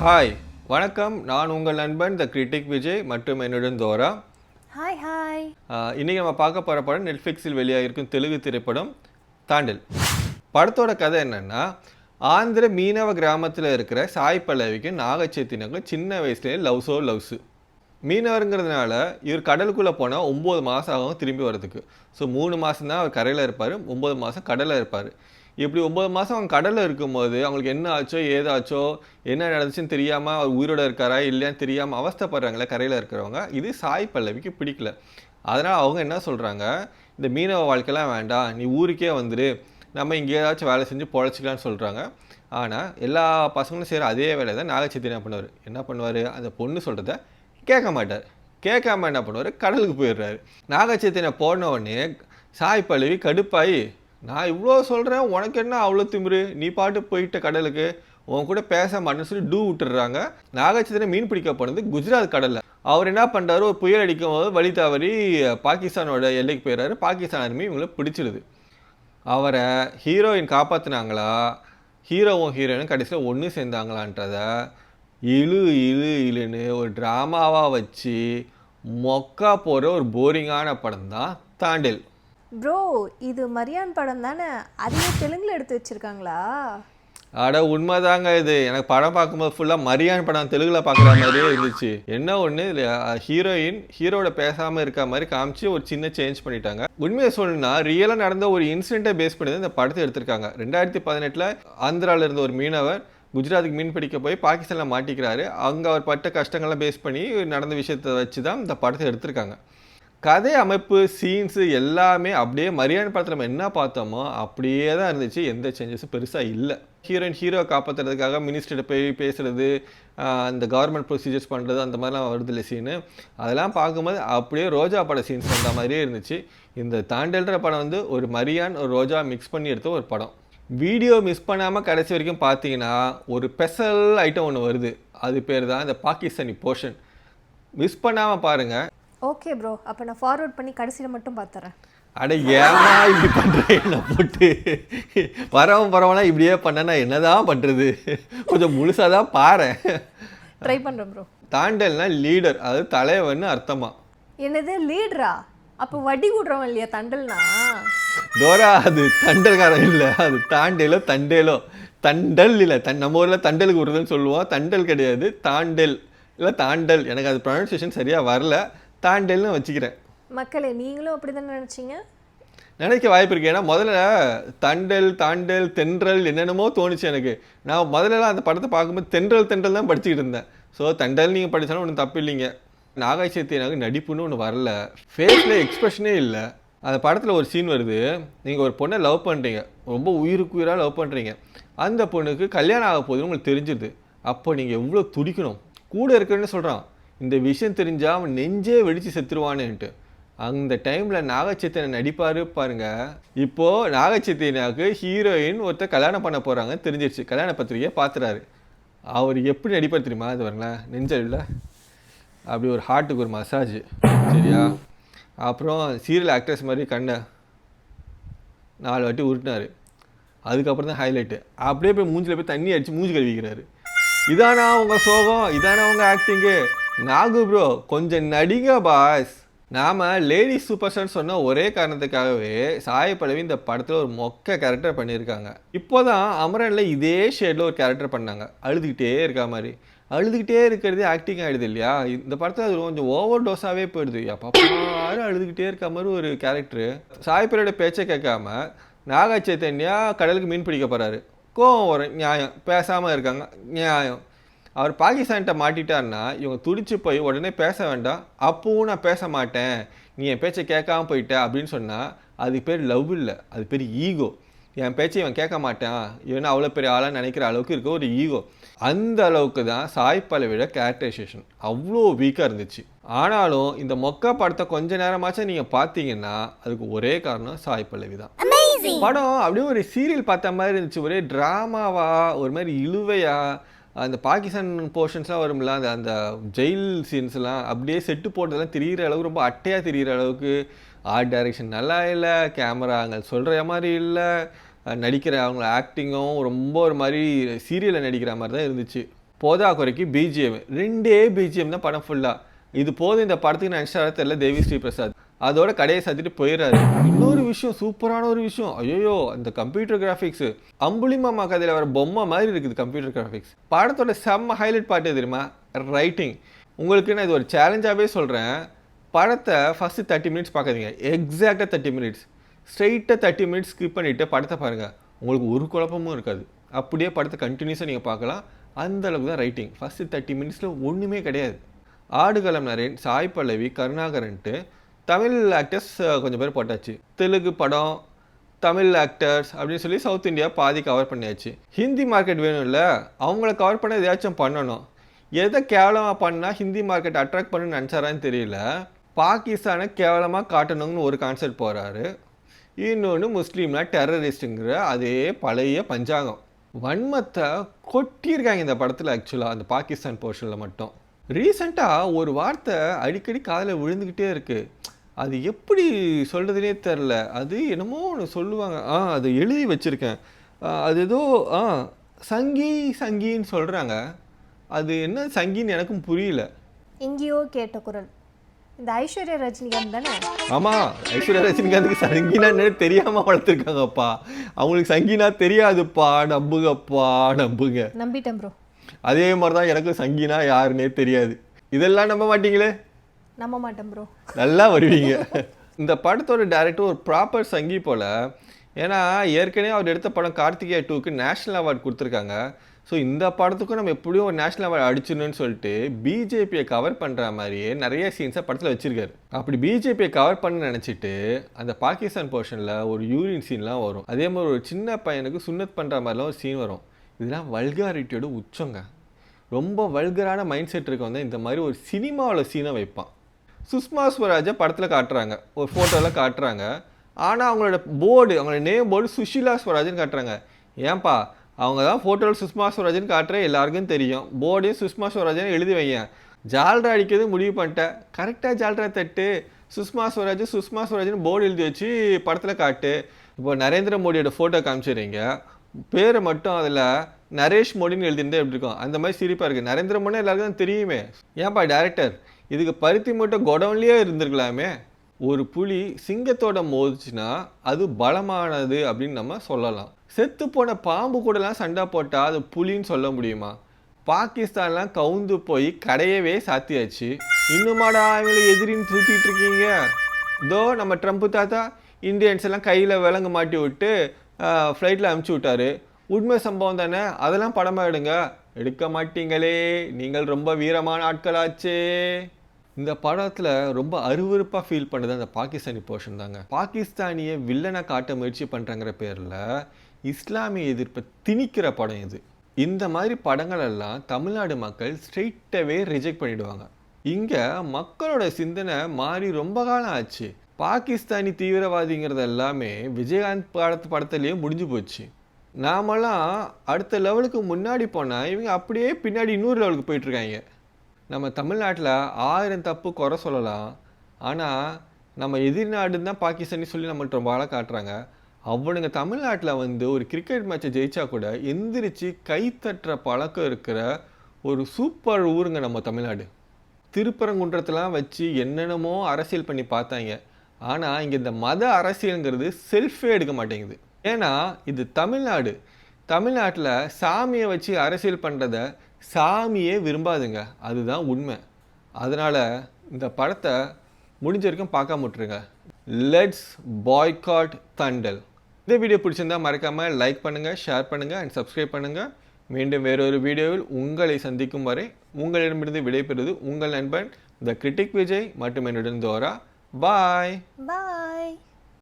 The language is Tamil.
ஹாய் வணக்கம். நான் உங்கள் நண்பன் த கிரிட்டிக் விஜய் மற்றும் என்னுடன் தோரா. ஹாய் ஹாய் ஆஹ் இன்னைக்கு நம்ம பார்க்க போகிற படம் நெட்ஃப்ளிக்ஸில் வெளியாகிருக்கும் தெலுங்கு திரைப்படம் தாண்டில் படத்தோட கதை என்னன்னா ஆந்திர மீனவ கிராமத்தில் இருக்கிற சாய் பல்லவிக்கு நாகச்சேத்தினக்கும் சின்ன வயசுலேயே லவ்ஸோ லவ்ஸு மீனவருங்கிறதுனால இவர் கடலுக்குள்ளே போனால் ஒம்பது மாதம் ஆகும் திரும்பி வரதுக்கு ஸோ மூணு மாதம் தான் அவர் கரையில் இருப்பார் ஒம்பது மாதம் கடலில் இருப்பார். இப்படி ஒம்பது மாதம் அவங்க கடலில் இருக்கும்போது அவங்களுக்கு என்ன ஆச்சோ ஏதாச்சோ என்ன நடந்துச்சுன்னு தெரியாமல் அவர் உயிரோட இருக்காரா இல்லையான்னு தெரியாமல் அவஸ்தப்படுறாங்களே கரையில் இருக்கிறவங்க இது சாய் பல்லவிக்கு பிடிக்கல. அதனால் அவங்க என்ன சொல்கிறாங்க இந்த மீனவ வாழ்க்கைலாம் வேண்டாம் நீ ஊருக்கே வந்துடு நம்ம இங்கே ஏதாச்சும் வேலை செஞ்சு பொழைச்சிக்கலான்னு சொல்கிறாங்க ஆனால் எல்லா பசங்களும் செய்கிற அதே வேலை தான் நாகச்சேத்தி என்ன பண்ணுவார்? என்ன பண்ணுவார்? அந்த பொண்ணு சொல்கிறத கேட்க மாட்டார். கேட்காம என்ன பண்ணுவார்? கடலுக்கு போயிடுறாரு. நாகச்சேத்தினை போன உடனே சாய் பழுவி கடுப்பாயி நான் இவ்வளோ சொல்கிறேன் உனக்கு என்ன அவ்வளோ திமிரு? நீ பாட்டு போயிட்ட கடலுக்கு உன் கூட பேச மாட்டேன்னு சொல்லி டூ விட்டுறாங்க நாகச்சந்திரன் மீன் பிடிக்க போனது குஜராத் கடலில். அவர் என்ன பண்ணுறாரு ஒரு புயல் அடிக்கும் போது வழி தவறி பாகிஸ்தானோட எல்லைக்கு போயிடுறாரு. பாகிஸ்தான் அருமி இவங்களை பிடிச்சிடுது. அவரை ஹீரோயின் காப்பாற்றினாங்களா ஹீரோவும் ஹீரோயினும் கடைசியில் ஒன்று சேர்ந்தாங்களான்றத இழு இழு இழுன்னு ஒரு ட்ராமாவாக வச்சு மொக்கா போகிற ஒரு போரிங்கான படம் தான் தாண்டில். ப்ரோ இது மரியான் படம் தானே? அதுவே தெலுங்குல எடுத்து வச்சிருக்காங்களா? அட உண்மைதாங்க இது. எனக்கு படம் பார்க்கும்போது ஃபுல்லாக மரியான் படம் தெலுங்குல பார்க்குற மாதிரியே இருந்துச்சு. என்ன ஒன்று ஹீரோயின் ஹீரோட பேசாமல் இருக்க மாதிரி காமிச்சு ஒரு சின்ன சேஞ்ச் பண்ணிட்டாங்க. உண்மையை சொல்லணும்னா ரியலாக நடந்த ஒரு இன்சிடென்ட்டை பேஸ் பண்ணி தான் இந்த படத்தை எடுத்திருக்காங்க. ரெண்டாயிரத்தி பதினெட்டில் ஆந்திராவில் இருந்த ஒரு மீனவர் குஜராத்துக்கு மீன் பிடிக்க போய் பாகிஸ்தானில் மாட்டிக்கிறாரு. அங்கே அவர் பட்ட கஷ்டங்கள்லாம் பேஸ் பண்ணி நடந்த விஷயத்தை வச்சு தான் இந்த படத்தை எடுத்திருக்காங்க. கதை அமைப்பு சீன்ஸு எல்லாமே அப்படியே மரியாதை படத்தில் நம்ம என்ன பார்த்தோமோ அப்படியே தான் இருந்துச்சு. எந்த சேஞ்சஸும் பெருசாக இல்லை. ஹீரோயின் ஹீரோ காப்பாற்றுறதுக்காக மினிஸ்டர்கிட்ட போய் பேசுறது அந்த கவர்மெண்ட் ப்ரொசீஜர்ஸ் பண்ணுறது அந்த மாதிரிலாம் வருது இல்லை சீனு அதெல்லாம் பார்க்கும்போது அப்படியே ரோஜா பட சீன்ஸ் வந்த மாதிரியே இருந்துச்சு. இந்த தாண்டல்ற படம் வந்து ஒரு மரியான் ஒரு ரோஜா மிக்ஸ் பண்ணி எடுத்த ஒரு படம். வீடியோ மிஸ் பண்ணாமல் கடைசி வரைக்கும் பார்த்தீங்கன்னா ஒரு ஸ்பெஷல் ஐட்டம் ஒன்று வருது. அது பேர் தான் இந்த பாகிஸ்தானி போர்ஷன் மிஸ் பண்ணாமல் பாருங்கள் ஓகே ப்ரோ அப்போ நான் ஃபார்வர்ட் பண்ணி கடைசியில் மட்டும் பார்த்துறேன் அட ஏமா இப்படி பண்ற? என்ன போட்டு? வரவன் வரவனா இப்படியே பண்ண நான் என்னதான் பண்றது? கொஞ்சம் முழுசா தான் பாரு ட்ரை பண்ணுறேன் ப்ரோ தாண்டல்னா லீடர் அது தலைவன்னு அர்த்தமா? என்னது லீடரா அப்போ வட்டி கூடுறவன் இல்லையா தண்டல்னா? தோரா அது தண்டல்காரன் இல்லை. அது தாண்டேலோ தண்டேலோ. தண்டல் இல்லை. தன் நம்ம ஊரில் தண்டலுக்கு விடுறதுன்னு சொல்லுவோம். தண்டல் கிடையாது. தாண்டல். இல்லை தாண்டல். எனக்கு அது ப்ரொனன்சியேஷன் சரியாக வரல. தாண்டல்னு வச்சுக்கிறேன். மக்களே நீங்களும் அப்படி தானே நினச்சிங்க? நினைக்க வாய்ப்பு இருக்கு. ஏன்னா முதல்ல தண்டல் தாண்டல் தென்றல் என்னென்னமோ தோணுச்சு எனக்கு. நான் முதல்ல அந்த படத்தை பார்க்கும்போது தென்றல் தென்றல் தான் படிச்சுக்கிட்டு இருந்தேன். ஸோ தண்டல் நீங்கள் படித்தாலும் ஒன்றும் தப்பு இல்லைங்க. நாகாய் சேத்தி எனக்கு நடிப்புன்னு ஒன்று வரல. ஃபேஸில் எக்ஸ்பிரஷனே இல்லை. அந்த படத்தில் ஒரு சீன் வருது. நீங்கள் ஒரு பொண்ணை லவ் பண்ணுறீங்க ரொம்ப உயிருக்கு உயிராக லவ் பண்ணுறீங்க அந்த பொண்ணுக்கு கல்யாணம் ஆக போகுதுன்னு உங்களுக்கு தெரிஞ்சுது அப்போ நீங்கள் எவ்வளோ துடிக்கணும்? கூட இருக்கிறேன்னு சொல்கிறான் இந்த விஷயம் தெரிஞ்சால் அவன் நெஞ்சே வெடித்து செத்துருவானுன்ட்டு. அந்த டைமில் நாகச்சைத்தனை நடிப்பார் பாருங்க. இப்போது நாகச்சேத்தினாக்கு ஹீரோயின் ஒருத்தர் கல்யாணம் பண்ண போகிறாங்க தெரிஞ்சிருச்சு. கல்யாண பத்திரிகையை பார்த்துறாரு அவர் எப்படி நடிப்பார் தெரியுமா? அது வரங்களேன் நெஞ்சல் அப்படி ஒரு ஹார்ட்டுக்கு ஒரு மசாஜ் சரியா? அப்புறம் சீரியல் ஆக்ட்ரஸ் மாதிரி கண்ணை நாலு வாட்டி உருட்டினார். அதுக்கப்புறம் தான் ஹைலைட்டு அப்படியே போய் மூஞ்சில் போய் தண்ணி அடித்து மூஞ்சி கழுவிக்கிறாரு. இதானா அவங்க சோகம்? இதானா உங்க ஆக்டிங்கு நாகு ப்ரோ கொஞ்சம் நடிங்க பாஸ் நாம லேடி சூப்பர் ஸ்டார் சொன்ன ஒரே காரணத்துக்காகவே சாய் இந்த படத்தில் ஒரு மொக்க கேரக்டர் பண்ணியிருக்காங்க. இப்போதான் அமரனில் இதே ஷேடில் ஒரு கேரக்டர் பண்ணாங்க. அழுதுகிட்டே இருக்கா மாதிரி. அழுதுகிட்டே இருக்கிறதே ஆக்டிங் ஆகிடுது இல்லையா? இந்த படத்தில் அது கொஞ்சம் ஓவர் டோஸாகவே போயிடுது அப்போ அழுதுகிட்டே இருக்க மாதிரி ஒரு கேரக்டரு சாய் பேச்சை கேட்காம நாகா சைத்தன்யா கடலுக்கு மீன் பிடிக்க போகிறாரு கோவம் வரும். நியாயம். பேசாமல் இருக்காங்க. நியாயம். அவர் பாகிஸ்தான்கிட்ட மாட்டிட்டாருன்னா இவங்க துடிச்சு போய் உடனே பேச வேண்டாம். அப்பவும் நான் பேச மாட்டேன். நீ என் பேச்சை கேட்காம போயிட்ட அப்படின்னு சொன்னால் அது பேர் லவ் இல்லை. அது பேர் ஈகோ என் பேச்சை இவன் கேட்க மாட்டான். இவன் அவ்வளோ பெரிய ஆளாக நினைக்கிற அளவுக்கு இருக்க ஒரு ஈகோ அந்த அளவுக்கு தான் சாய் பல்லவியோட கேரக்டரைசேஷன் அவ்வளோ வீக்காக இருந்துச்சு. ஆனாலும் இந்த மொக்க படத்தை கொஞ்ச நேரமாச்சும் நீங்கள் பார்த்தீங்கன்னா அதுக்கு ஒரே காரணம் சாய் பல்லவி தான். படம் அப்படியே ஒரு சீரியல் பார்த்த மாதிரி இருந்துச்சு. ஒரே ட்ராமாவா ஒரு மாதிரி இழுவையா அந்த பாகிஸ்தான் போர்ஷன்ஸ்லாம் வரும்ல அந்த அந்த ஜெயில் சீன்ஸ்லாம் அப்படியே செட்டு போட்டதெல்லாம் தெரிகிற அளவுக்கு ரொம்ப அட்டையாக தெரிகிற அளவுக்கு ஆர்ட் டைரக்ஷன் நல்லா இல்லை கேமரா அங்கே சொல்கிற மாதிரி இல்லை. நடிக்கிற அவங்க ஆக்டிங்கும் ரொம்ப ஒரு மாதிரி சீரியலில் நடிக்கிற மாதிரி தான் இருந்துச்சு. போதா குறைக்கு பிஜிஎம் ரெண்டே பிஜிஎம் தான் படம் ஃபுல்லாக இது போதும் இந்த படத்துக்கு நான் இன்ஸ்டா தெரியல தேவி ஸ்ரீ பிரசாத். அதோட கடையை சாத்திட்டு போயிடுறாரு இன்னொரு விஷயம் சூப்பரான ஒரு விஷயம். ஐயோ அந்த கம்ப்யூட்டர் கிராஃபிக்ஸ் அம்புலி மாமா கதையில் வர பொம்மை மாதிரி இருக்குது கம்ப்யூட்டர் கிராஃபிக்ஸ் படத்தோட செம்ம ஹைலைட் பாட்டு தெரியுமா? ரைட்டிங் உங்களுக்கு நான் இது ஒரு சேலஞ்சாகவே சொல்கிறேன் படத்தை ஃபஸ்ட்டு தேர்ட்டி மினிட்ஸ் பார்க்காதீங்க. எக்ஸாக்டாக தேர்ட்டி மினிட்ஸ் ஸ்ட்ரெயிட்டாக தேர்ட்டி மினிட்ஸ் ஸ்கிப் பண்ணிவிட்டு படத்தை பாருங்கள் உங்களுக்கு ஒரு குழப்பமும் இருக்காது. அப்படியே படத்தை கண்டினியூஸாக நீங்கள் பார்க்கலாம். அந்த அளவுக்கு தான் ரைட்டிங் ஃபஸ்ட்டு தேர்ட்டி மினிட்ஸில் ஒன்றுமே கிடையாது. ஆடுகளம் நரேன் சாய் பல்லவி கருணாகரன்ட்டு தமிழ் ஆக்டர்ஸ் கொஞ்சம் பேர் போட்டாச்சு. தெலுங்கு படம் தமிழ் ஆக்டர்ஸ் அப்படின்னு சொல்லி சவுத் இந்தியா பாதி கவர் பண்ணியாச்சு. ஹிந்தி மார்க்கெட் வேணும்ல அவங்கள கவர் பண்ண எதாச்சும் பண்ணணும். எதை கேவலமாக பண்ணால் ஹிந்தி மார்க்கெட் அட்ராக்ட் பண்ணு நினச்சாரான்னு தெரியல. பாகிஸ்தானை கேவலமாக காட்டணும்னு ஒரு கான்செப்ட் போகிறாரு இன்னொன்று முஸ்லீம்னா டெரரிஸ்ட்டுங்கிற அதே பழைய பஞ்சாங்கம். வன்மத்தை கொட்டியிருக்காங்க இந்த படத்தில் ஆக்சுவலாக அந்த பாகிஸ்தான் போர்ஷனில் மட்டும். ரீசெண்டாக ஒரு வார்த்தை அடிக்கடி காதில் விழுந்துக்கிட்டே இருக்குது அது எப்படி சொல்கிறதுனே தெரில. அது என்னமோ ஒன்று சொல்லுவாங்க. ஆ அது எழுதி வச்சுருக்கேன். அது ஏதோ ஆ சங்கி சங்கின்னு சொல்கிறாங்க அது என்ன சங்கின்னு எனக்கும் புரியல. எங்கேயோ கேட்ட குரல். இந்த ஐஸ்வர்யா ரஜினிகாந்த் தானே? ஆமாம் ஐஸ்வர்யா ரஜினிகாந்துக்கு சங்கினா என்னன்னு தெரியாமல் வளர்த்துருக்காங்கப்பா. அவங்களுக்கு சங்கினா தெரியாதுப்பா. நம்புங்கப்பா நம்புங்க. நம்பிட்டேன் ப்ரோ அதே மாதிரி தான் எனக்கும் சங்கினா யாருன்னே தெரியாது. இதெல்லாம் நம்ப மாட்டீங்களே? நம்ப மாட்டேன் ப்ரோ நல்லா வருவீங்க. இந்த படத்தோட டேரக்டர் ஒரு ப்ராப்பர் சங்கி போல. ஏன்னா ஏற்கனவே அவர் எடுத்த படம் கார்த்திகேயா டூக்கு நேஷ்னல் அவார்ட் கொடுத்துருக்காங்க. ஸோ இந்த படத்துக்கும் நம்ம எப்படியும் ஒரு நேஷ்னல் அவார்டு அடிச்சிடணும்னு சொல்லிட்டு பிஜேபியை கவர் பண்ணுற மாதிரியே நிறைய சீன்ஸை படத்தில் வச்சுருக்காரு. அப்படி பிஜேபியை கவர் பண்ண நினச்சிட்டு அந்த பாகிஸ்தான் போர்ஷனில் ஒரு யூரின் சீன்லாம் வரும். அதே மாதிரி ஒரு சின்ன பையனுக்கு சுன்னத் பண்ணுற மாதிரிலாம் ஒரு சீன் வரும். இதெல்லாம் வல்காரிட்டியோட உச்சங்க. ரொம்ப வல்கரான மைண்ட் செட் இருக்க வந்து இந்த மாதிரி ஒரு சினிமாவில் சீனை வைப்பான். சுஷ்மா ஸ்வராஜை படத்தில் காட்டுறாங்க. ஒரு ஃபோட்டோவில் காட்டுறாங்க. ஆனால் அவங்களோட போர்டு அவங்களோட நேம் போர்டு சுஷிலா ஸ்வராஜ்னு காட்டுறாங்க. ஏன்பா அவங்க தான் ஃபோட்டோவில் சுஷ்மா ஸ்வராஜ்னு காட்டுற எல்லாருக்கும் தெரியும். போர்டையும் சுஷ்மா ஸ்வராஜ்னு எழுதி வைங்க ஜால்ரா அடிக்கிறது முடிவு பண்ணிட்டேன். கரெக்டாக ஜால்ரா தட்டு. சுஷ்மா ஸ்வராஜ் சுஷ்மா ஸ்வராஜ்னு போர்டு எழுதி வச்சு படத்தில் காட்டு. இப்போ நரேந்திர மோடியோட ஃபோட்டோ காமிச்சிடுறீங்க. பேரை மட்டும் அதில் நரேஷ் மோடின்னு எழுதிருந்தே எப்படி இருக்கும்? அந்த மாதிரி சிரிப்பாக இருக்குது நரேந்திர மோடி எல்லாருக்கும் தான் தெரியுமே. ஏன்பா டேரக்டர் இதுக்கு பருத்தி மூட்டை குடவுன்லேயே இருந்திருக்கலாமே. ஒரு புலி சிங்கத்தோட மோதிச்சுன்னா அது பலமானது அப்படின்னு நம்ம சொல்லலாம். செத்து போன பாம்பு கூடலாம் சண்டை போட்டால் அது புலின்னு சொல்ல முடியுமா? பாகிஸ்தான்லாம் கவுந்து போய் கடையவே சாத்தியாச்சு. இன்னுமாடா அவங்களை எதிரின்னு தூத்திட்டு இருக்கீங்க? இதோ நம்ம ட்ரம்ப் தாத்தா இந்தியன்ஸ் எல்லாம் கையில் விலங்கு மாட்டி விட்டு ஃப்ளைட்டில் அமுச்சு விட்டாரு. உண்மை சம்பவம் தானே? அதெல்லாம் படமாக எடுங்க. எடுக்க மாட்டீங்களே. நீங்கள் ரொம்ப வீரமான ஆட்களாச்சே. இந்த படத்தில் ரொம்ப அருவருப்பாக ஃபீல் பண்ணது அந்த பாகிஸ்தானி போர்ஷன் தாங்க. பாகிஸ்தானிய வில்லனை காட்ட முயற்சி பண்ணுறங்கிற பேரில் இஸ்லாமிய எதிர்ப்பை திணிக்கிற படம் இது. இந்த மாதிரி படங்கள் எல்லாம் தமிழ்நாடு மக்கள் ஸ்ட்ரெயிட்டாகவே ரிஜெக்ட் பண்ணிடுவாங்க. இங்கே மக்களோட சிந்தனை மாறி ரொம்ப காலம் ஆச்சு. பாகிஸ்தானி தீவிரவாதிங்கிறது எல்லாமே விஜயகாந்த் படத்து படத்துலேயே முடிஞ்சு போச்சு. நாமெல்லாம் அடுத்த லெவலுக்கு முன்னாடி போனால் இவங்க அப்படியே பின்னாடி இன்னொரு லெவலுக்கு போயிட்டுருக்காங்க நம்ம தமிழ்நாட்டில் ஆயிரம் தப்பு குறை சொல்லலாம். ஆனால் நம்ம எதிர்நாடுன்னு தான் பாகிஸ்தானி சொல்லி நம்மள்ட்ட ரொம்ப காட்டுறாங்க. அவனுங்க தமிழ்நாட்டில் வந்து ஒரு கிரிக்கெட் மேட்ச்சை ஜெயிச்சா கூட எந்திரிச்சு கைத்தட்டுற பழக்கம் இருக்கிற ஒரு சூப்பர் ஊருங்க நம்ம தமிழ்நாடு. திருப்பரங்குன்றத்தெலாம் வச்சு என்னென்னமோ அரசியல் பண்ணி பார்த்தாங்க. ஆனால் இங்கே இந்த மத அரசியலுங்கிறது செல்ஃபே எடுக்க மாட்டேங்குது. ஏன்னா இது தமிழ்நாடு. தமிழ்நாட்டில் சாமியை வச்சு அரசியல் பண்ணுறத சாமியே விரும்பாதுங்க. அதுதான் உண்மை. அதனால் இந்த படத்தை முடிஞ்ச வரைக்கும் பார்க்காம விட்ருங்க லெட்ஸ் பாய்காட் தண்டல் இந்த வீடியோ பிடிச்சிருந்தா மறக்காமல் லைக் பண்ணுங்கள் ஷேர் பண்ணுங்கள் அண்ட் சப்ஸ்கிரைப் பண்ணுங்கள் மீண்டும் வேறொரு வீடியோவில் உங்களை சந்திக்கும் வரை உங்களிடமிருந்து விடைபெறுவது உங்கள் நண்பன் த கிரிட்டிக் விஜய் மற்றும் என்னுடன் தோரா. பாய் பாய்